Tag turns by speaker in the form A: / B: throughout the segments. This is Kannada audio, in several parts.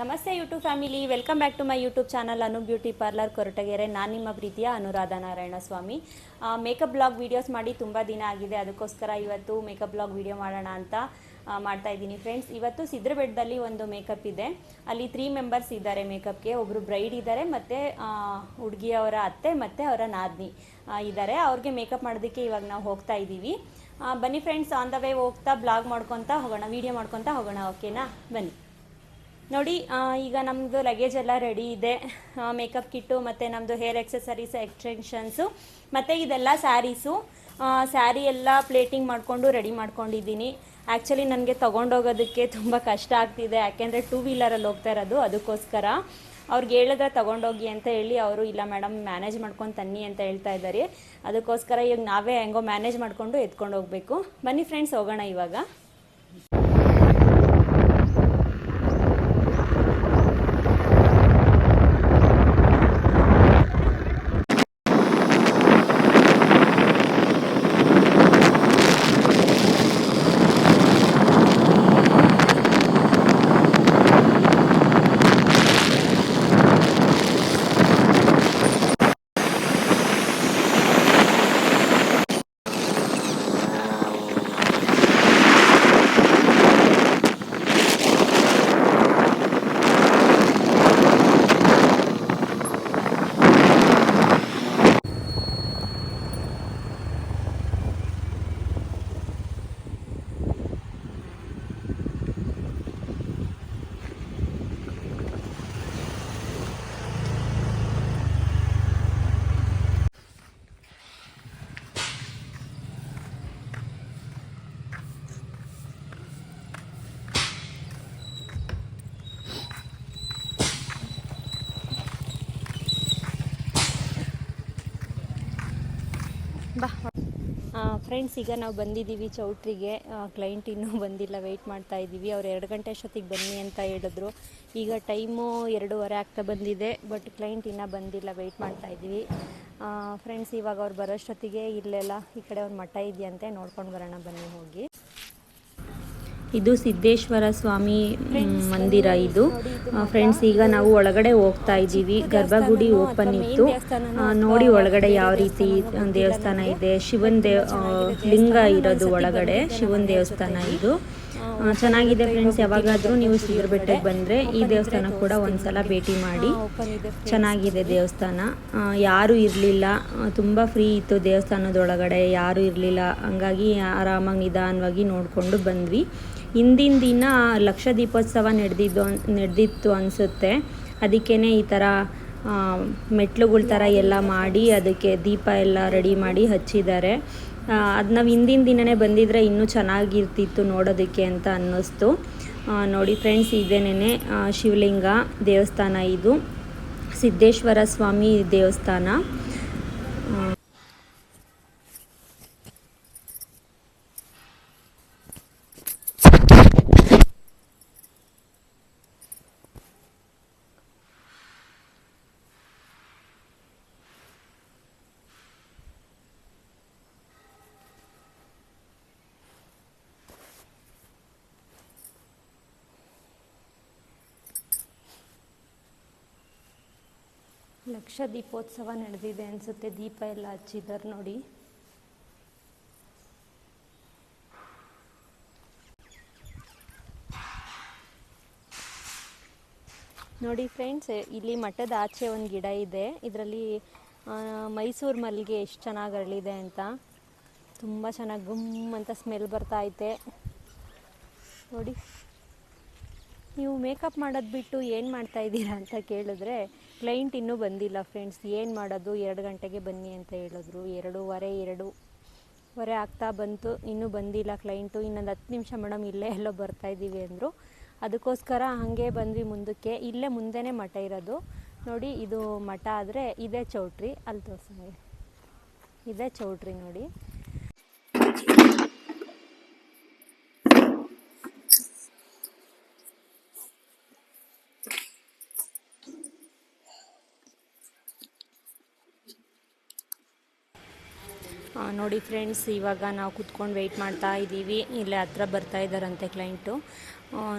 A: ನಮಸ್ತೆ YouTube family, welcome back to my YouTube channel Anu beauty parlour Koratagere. ನಾನು ನಿಮ್ಮ ಪ್ರೀತಿಯ Anuradha Narayana Swamy makeup vlog videos ಮಾಡಿ ತುಂಬ ದಿನ ಆಗಿದೆ. ಅದಕ್ಕೋಸ್ಕರ ಇವತ್ತು ಮೇಕಪ್ ಬ್ಲಾಗ್ ವೀಡಿಯೋ ಮಾಡೋಣ ಅಂತ ಮಾಡ್ತಾ ಇದ್ದೀನಿ ಫ್ರೆಂಡ್ಸ್ ಇವತ್ತು ಸಿದ್ರಬೆಟ್ಟದಲ್ಲಿ ಒಂದು ಮೇಕಪ್ ಇದೆ. ಅಲ್ಲಿ ತ್ರೀ ಮೆಂಬರ್ಸ್ ಇದ್ದಾರೆ ಮೇಕಪ್ಗೆ ಒಬ್ಬರು ಬ್ರೈಡ್ ಇದ್ದಾರೆ ಮತ್ತು ಹುಡುಗಿಯವರ ಅತ್ತೆ ಮತ್ತು ಅವರ ನಾದ್ನಿ ಇದ್ದಾರೆ. ಅವ್ರಿಗೆ ಮೇಕಪ್ ಮಾಡೋದಕ್ಕೆ ಇವಾಗ ನಾವು ಹೋಗ್ತಾ ಇದ್ದೀವಿ. ಬನ್ನಿ ಫ್ರೆಂಡ್ಸ್ ಆನ್ ದ ವೇ ಹೋಗ್ತಾ ಬ್ಲಾಗ್ ಮಾಡ್ಕೊತಾ ಹೋಗೋಣ ವೀಡಿಯೋ ಮಾಡ್ಕೊತಾ ಹೋಗೋಣ. ಓಕೆನಾ ಬನ್ನಿ. ನೋಡಿ ಈಗ ನಮ್ಮದು ಲಗೇಜ್ ಎಲ್ಲ ರೆಡಿ ಇದೆ. ಮೇಕಪ್ ಕಿಟ್ಟು ಮತ್ತು ನಮ್ಮದು ಹೇರ್ ಎಕ್ಸಸರೀಸ್ ಎಕ್ಸ್ಟೆನ್ಷನ್ಸು ಮತ್ತು ಇದೆಲ್ಲ ಸ್ಯಾರೀಸು ಸ್ಯಾರಿ ಎಲ್ಲ ಪ್ಲೇಟಿಂಗ್ ಮಾಡಿಕೊಂಡು ರೆಡಿ ಮಾಡ್ಕೊಂಡಿದ್ದೀನಿ. ಆ್ಯಕ್ಚುಲಿ ನನಗೆ ತೊಗೊಂಡೋಗೋದಕ್ಕೆ ತುಂಬ ಕಷ್ಟ ಆಗ್ತಿದೆ. ಯಾಕೆಂದರೆ ಟೂ ವೀಲರಲ್ಲಿ ಹೋಗ್ತಾ ಇರೋದು, ಅದಕ್ಕೋಸ್ಕರ. ಅವ್ರಿಗೆ ಹೇಳಿದ್ರೆ ತೊಗೊಂಡೋಗಿ ಅಂತ ಹೇಳಿ ಅವರು, ಇಲ್ಲ ಮೇಡಮ್ ಮ್ಯಾನೇಜ್ ಮಾಡ್ಕೊಂಡು ತನ್ನಿ ಅಂತ ಹೇಳ್ತಾ ಇದ್ದಾರೆ. ಅದಕ್ಕೋಸ್ಕರ ಈಗ ನಾವೇ ಹೆಂಗೋ ಮ್ಯಾನೇಜ್ ಮಾಡಿಕೊಂಡು ಎತ್ಕೊಂಡು ಹೋಗಬೇಕು ಬನ್ನಿ ಫ್ರೆಂಡ್ಸ್ ಹೋಗೋಣ ಇವಾಗ. ಫ್ರೆಂಡ್ಸ್ ಈಗ ನಾವು ಬಂದಿದ್ದೀವಿ ಚೌಟ್ರಿಗೆ. ಕ್ಲೈಂಟ್ ಇನ್ನೂ ಬಂದಿಲ್ಲ ವೆಯ್ಟ್ ಮಾಡ್ತಾ ಇದ್ದೀವಿ ಅವ್ರು ಎರಡು ಗಂಟೆ ಅಷ್ಟೊತ್ತಿಗೆ ಬನ್ನಿ ಅಂತ ಹೇಳಿದ್ರು. ಈಗ ಟೈಮು ಎರಡೂವರೆ ಆಗ್ತಾ ಬಂದಿದೆ ಬಟ್ ಕ್ಲೈಂಟ್ ಇನ್ನೂ ಬಂದಿಲ್ಲ ವೆಯ್ಟ್ ಮಾಡ್ತಾ ಇದ್ದೀವಿ ಫ್ರೆಂಡ್ಸ್ ಇವಾಗ ಅವ್ರು ಬರೋಷ್ಟೊತ್ತಿಗೆ ಇಲ್ಲೆಲ್ಲ, ಈ ಕಡೆ ಅವ್ರ ಮಠ ಇದೆಯಂತೆ, ನೋಡ್ಕೊಂಡು ಬರೋಣ, ಬನ್ನಿ ಹೋಗಿ. ಇದು ಸಿದ್ದೇಶ್ವರ ಸ್ವಾಮಿ ಮಂದಿರ ಇದು. ಫ್ರೆಂಡ್ಸ್ ಈಗ ನಾವು ಒಳಗಡೆ ಹೋಗ್ತಾ ಇದ್ದೀವಿ. ಗರ್ಭಗುಡಿ ಓಪನ್ ಇತ್ತು. ನೋಡಿ ಒಳಗಡೆ ಯಾವ ರೀತಿ ದೇವಸ್ಥಾನ ಇದೆ. ಶಿವನ್ ದೇವ್ ಲಿಂಗ ಇರೋದು ಒಳಗಡೆ ಶಿವನ್ ದೇವಸ್ಥಾನ ಇದು. ಚೆನ್ನಾಗಿದೆ ಫ್ರೆಂಡ್ಸ್ ಯಾವಾಗಾದರೂ ನೀವು ಸಿದ್ರ ಬೆಟ್ಟಕ್ಕೆ ಬಂದರೆ ಈ ದೇವಸ್ಥಾನ ಕೂಡ ಒಂದ್ಸಲ ಭೇಟಿ ಮಾಡಿ. ಚೆನ್ನಾಗಿದೆ ದೇವಸ್ಥಾನ. ಯಾರು ಯಾರೂ ಇರಲಿಲ್ಲ. ತುಂಬ ಫ್ರೀ ಇತ್ತು ದೇವಸ್ಥಾನದೊಳಗಡೆ. ಯಾರು ಇರಲಿಲ್ಲ. ಹಂಗಾಗಿ ಆರಾಮಾಗಿ ನಿಧಾನವಾಗಿ ನೋಡಿಕೊಂಡು ಬಂದ್ವಿ. ಹಿಂದಿನ ದಿನ ಲಕ್ಷ ದೀಪೋತ್ಸವ ನಡೆದಿದ್ದು ನಡೆದಿತ್ತು ಅನಿಸುತ್ತೆ. ಅದಕ್ಕೇ ಈ ಥರ ಮೆಟ್ಲುಗಳ ಥರ ಎಲ್ಲ ಮಾಡಿ ಅದಕ್ಕೆ ದೀಪ ಎಲ್ಲ ರೆಡಿ ಮಾಡಿ ಹಚ್ಚಿದ್ದಾರೆ. ಅದು ನಾವು ಹಿಂದಿನ ದಿನವೇ ಬಂದಿದ್ದರೆ ಇನ್ನೂ ಚೆನ್ನಾಗಿರ್ತಿತ್ತು ನೋಡೋದಕ್ಕೆ ಅಂತ ಅನ್ನಿಸ್ತು. ನೋಡಿ ಫ್ರೆಂಡ್ಸ್ ಇದೇನೇ ಶಿವಲಿಂಗ ದೇವಸ್ಥಾನ ಇದು. ಸಿದ್ದೇಶ್ವರ ಸ್ವಾಮಿ ದೇವಸ್ಥಾನ. ಲಕ್ಷ ದೀಪೋತ್ಸವ ನಡೆದಿದೆ ಅನಿಸುತ್ತೆ. ದೀಪ ಎಲ್ಲ ಹಚ್ಚಿದ್ದಾರೆ ನೋಡಿ. ನೋಡಿ ಫ್ರೆಂಡ್ಸ್ ಇಲ್ಲಿ ಮಠದ ಆಚೆ ಒಂದು ಗಿಡ ಇದೆ. ಇದರಲ್ಲಿ ಮೈಸೂರು ಮಲ್ಲಿಗೆ ಎಷ್ಟು ಚೆನ್ನಾಗಿ ಅರಳಿದೆ ಅಂತ. ತುಂಬ ಚೆನ್ನಾಗಿ ಗುಮ್ ಅಂತ ಸ್ಮೆಲ್ ಬರ್ತಾ ಐತೆ. ನೋಡಿ. ನೀವು ಮೇಕಪ್ ಮಾಡೋದು ಬಿಟ್ಟು ಏನು ಮಾಡ್ತಾ ಇದ್ದೀರಾ ಅಂತ ಕೇಳಿದ್ರೆ ಕ್ಲೈಂಟ್ ಇನ್ನೂ ಬಂದಿಲ್ಲ ಫ್ರೆಂಡ್ಸ್ ಏನು ಮಾಡೋದು? ಎರಡು ಗಂಟೆಗೆ ಬನ್ನಿ ಅಂತ ಹೇಳಿದ್ರು. ಎರಡೂವರೆ ಎರಡೂವರೆ ಆಗ್ತಾ ಬಂತು. ಇನ್ನೂ ಬಂದಿಲ್ಲ ಕ್ಲೈಂಟು ಇನ್ನೊಂದು ಹತ್ತು ನಿಮಿಷ ಮೇಡಮ್ ಇಲ್ಲೇ ಎಲ್ಲೋ ಬರ್ತಾ ಇದ್ದೀವಿ ಅಂದರು. ಅದಕ್ಕೋಸ್ಕರ ಹಾಗೆ ಬಂದ್ವಿ ಮುಂದಕ್ಕೆ. ಇಲ್ಲೇ ಮುಂದೆನೇ ಮಠ ಇರೋದು. ನೋಡಿ, ಇದು ಮಠ ಆದರೆ ಇದೇ ಚೌಟ್ರಿ. ಅಲ್ಲಿ ತೋರಿಸಂಗೆ ಇದೇ ಚೌಟ್ರಿ ನೋಡಿ. ನೋಡಿ ಫ್ರೆಂಡ್ಸ್ ಇವಾಗ ನಾವು ಕುತ್ಕೊಂಡು ವೆಯ್ಟ್ ಮಾಡ್ತಾ ಇದ್ದೀವಿ. ಇಲ್ಲೇ ಹತ್ರ ಬರ್ತಾ ಇದ್ದಾರಂತೆ ಕ್ಲೈಂಟು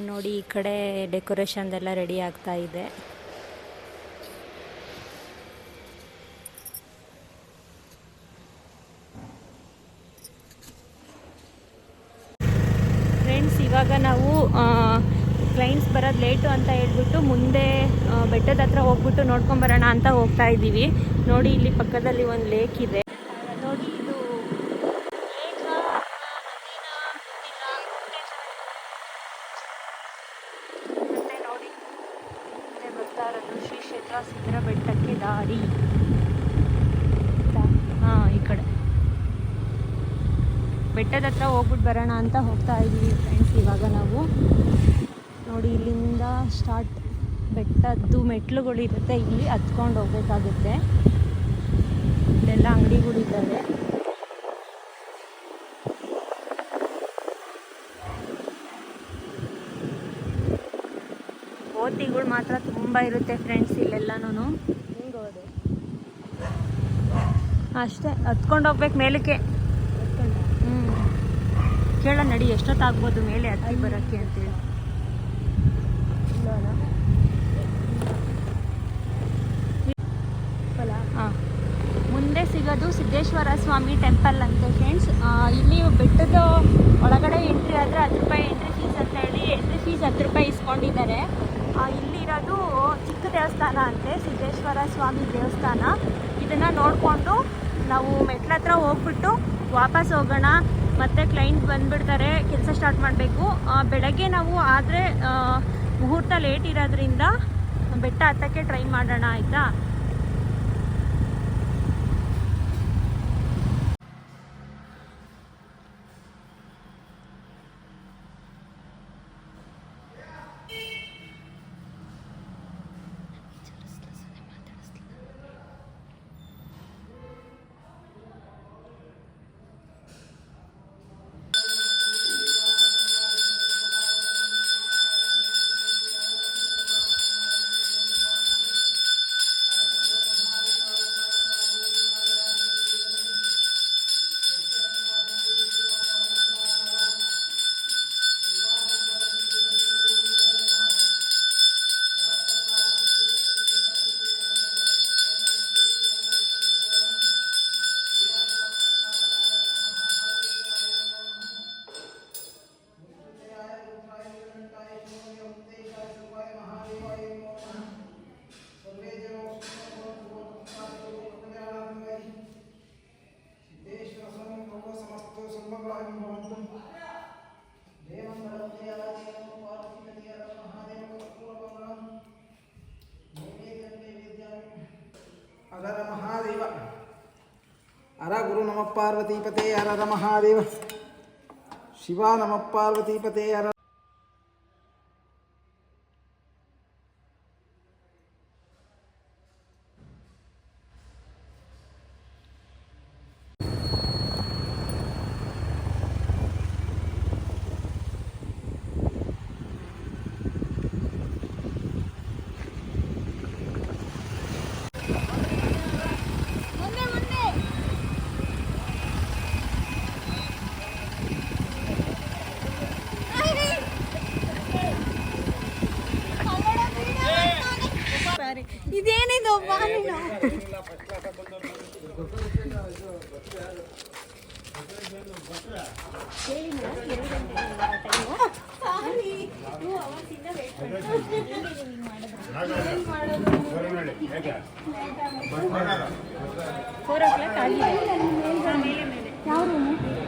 A: ನೋಡಿ ಈ ಕಡೆ ಡೆಕೋರೇಷನ್ದೆಲ್ಲ ರೆಡಿ ಆಗ್ತಾ ಇದೆ. ಫ್ರೆಂಡ್ಸ್ ಇವಾಗ ನಾವು ಕ್ಲೈಂಟ್ಸ್ ಬರೋದು ಲೇಟು ಅಂತ ಹೇಳ್ಬಿಟ್ಟು ಮುಂದೆ ಬೆಟ್ಟದ ಹತ್ರ ಹೋಗ್ಬಿಟ್ಟು ನೋಡ್ಕೊಂಬರೋಣ ಅಂತ ಹೋಗ್ತಾ ಇದ್ದೀವಿ. ನೋಡಿ ಇಲ್ಲಿ ಪಕ್ಕದಲ್ಲಿ ಒಂದು ಲೇಕ್ ಇದೆ. ನೋಡಿ, ಇದು. ಮತ್ತೆ ನೋಡಿ ಬರ್ತಾ ಇರೋದು ಶ್ರೀ ಕ್ಷೇತ್ರ ಸಿದ್ದರ ಬೆಟ್ಟಕ್ಕೆ ದಾರಿ ಹಾಂ, ಈ ಕಡೆ ಬೆಟ್ಟದ ಹತ್ರ ಹೋಗ್ಬಿಟ್ಟು ಬರೋಣ ಅಂತ ಹೋಗ್ತಾ ಇದ್ದೀವಿ ಫ್ರೆಂಡ್ಸ್ ಇವಾಗ ನಾವು ನೋಡಿ, ಇಲ್ಲಿಂದ ಸ್ಟಾರ್ಟ್ ಬೆಟ್ಟದ್ದು ಮೆಟ್ಲುಗಳಿರುತ್ತೆ, ಇಲ್ಲಿ ಹತ್ಕೊಂಡು ಹೋಗ್ಬೇಕಾಗುತ್ತೆ ಇಲ್ಲೆಲ್ಲ ಅಂಗಡಿಗಳಿದ್ದಾವೆ. ಓತಿಗಳು ಮಾತ್ರ ತುಂಬ ಇರುತ್ತೆ ಫ್ರೆಂಡ್ಸ್ ಇಲ್ಲೆಲ್ಲನೂ ಅಷ್ಟೇ ಹತ್ಕೊಂಡು ಹೋಗ್ಬೇಕು ಮೇಲಕ್ಕೆ. ಹ್ಞೂ ಕೇಳ ನಡಿ ಎಷ್ಟೊತ್ತಾಗ್ಬೋದು ಮೇಲೆ ಹತ್ತಿ ಬರೋಕ್ಕೆ ಅಂತೇಳಿ ಹಾಂ ಮುಂದೆ ಸಿಗೋದು ಸಿದ್ದೇಶ್ವರ ಸ್ವಾಮಿ ಟೆಂಪಲ್ ಅಂತ ಫ್ರೆಂಡ್ಸ್ ಇಲ್ಲಿ ಬೆಟ್ಟದ ಒಳಗಡೆ ಎಂಟ್ರಿ ಆದರೆ ಹತ್ತು ರೂಪಾಯಿ ಎಂಟ್ರಿ ಫೀಸ್ ಅಂತ ಹೇಳಿ ಎಂಟ್ರಿ ಫೀಸ್ ಹತ್ತು ರೂಪಾಯಿ ಇಸ್ಕೊಂಡಿದ್ದಾರೆ. ಇಲ್ಲಿರೋದು ಚಿಕ್ಕ ದೇವಸ್ಥಾನ ಅಂತೆ, ಸಿದ್ದೇಶ್ವರ ಸ್ವಾಮಿ ದೇವಸ್ಥಾನ. ಇದನ್ನು ನೋಡಿಕೊಂಡು ನಾವು ಮೆಟ್ಲ ಹತ್ರ ಹೋಗ್ಬಿಟ್ಟು ವಾಪಸ್ ಹೋಗೋಣ. ಮತ್ತೆ ಕ್ಲೈಂಟ್ ಬಂದುಬಿಡ್ತಾರೆ, ಕೆಲಸ ಸ್ಟಾರ್ಟ್ ಮಾಡಬೇಕು. ಬೆಳಗ್ಗೆ ನಾವು ಆದರೆ ಮುಹೂರ್ತ ಲೇಟ್ ಇರೋದ್ರಿಂದ ಬೆಟ್ಟ ಹತ್ತಕ್ಕೆ ಟ್ರೈ ಮಾಡೋಣ, ಆಯಿತಾ?
B: పార్వతీపతే హర మహాదేవ. శివా నమ పార్వతీపతే హర ಪಾರ್ವತೀಪತೆ ಹರ
C: ಇದೇನಿದು ಬಾನಿನ
A: ಫೋರ್ ಓ ಕ್ಲಾಕ್ ಆಗಿದೆ
C: ಯಾವ ರೂಮು
A: ಹೇಗೆ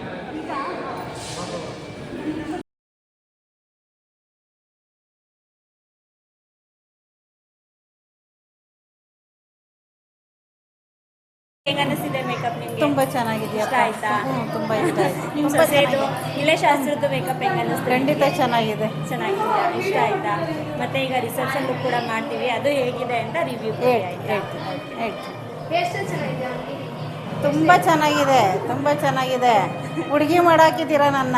A: ಅನಿಸಿದೆ ಮೇಕಪ್ ನಿಮಗೆ?
C: ತುಂಬಾ ಚೆನ್ನಾಗಿದೆಯಾ
A: ಇಷ್ಟ ಆಯ್ತಾ?
C: ಹ್ಞೂ ತುಂಬಾ ಇಷ್ಟ ಆಯ್ತು.
A: ನಿಮ್ಮ
C: ತುಂಬಾ
A: ಸೊಸೆದು ಶಾಸ್ತ್ರದ್ದು ಮೇಕಪ್ ಹೆಂಗೆ ಅನಿಸ್ತು
C: ಖಂಡಿತ ಚೆನ್ನಾಗಿದೆ.
A: ಚೆನ್ನಾಗಿದೆ ಇಷ್ಟ ಆಯ್ತಾ? ಮತ್ತೆ ಈಗ ರಿಸೆಪ್ಷನ್ ಕೂಡ ಮಾಡ್ತೀವಿ. ಅದು ಹೇಗಿದೆ ಅಂತ ರಿವ್ಯೂ
C: ತುಂಬಾ ಚೆನ್ನಾಗಿದೆ ತುಂಬಾ ಚೆನ್ನಾಗಿದೆ. ಹುಡುಗಿ ಮಾಡಾಕಿದ್ದೀರಾ ನನ್ನ?